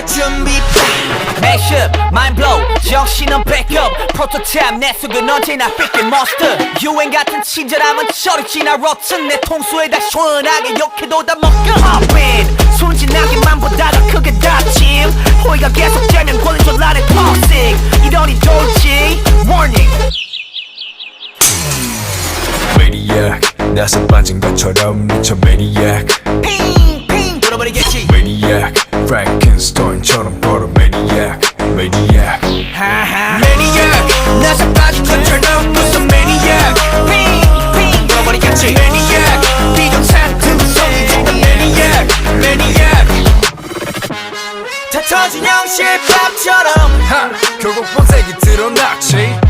내 준비. Mashup, mind blow, 정신은 backup 프로토타입 내 속은 언제나 freaking monster 유행 같은 친절함은 저리 지나 rotten. 내 통수에 다 시원하게 욕해도 다 먹여. Hop in, 순진하게만 보다가 크게 다침 호의가 계속되면 권리졸라를 toxic. 이러니 좋지. Warning. Maniac 나서 빠진 것처럼 미쳐 Maniac. 핑핑 돌아버리겠지. Maniac Frankenstein처럼 걸어 Maniac Maniac Maniac 나서 빠진 것처럼 무슨 Maniac 핑핑 돌아버리겠지 Maniac 비정상 등성이 죽는 Maniac Maniac 다 터진 형실밥처럼 하 결국 본색이 드러났지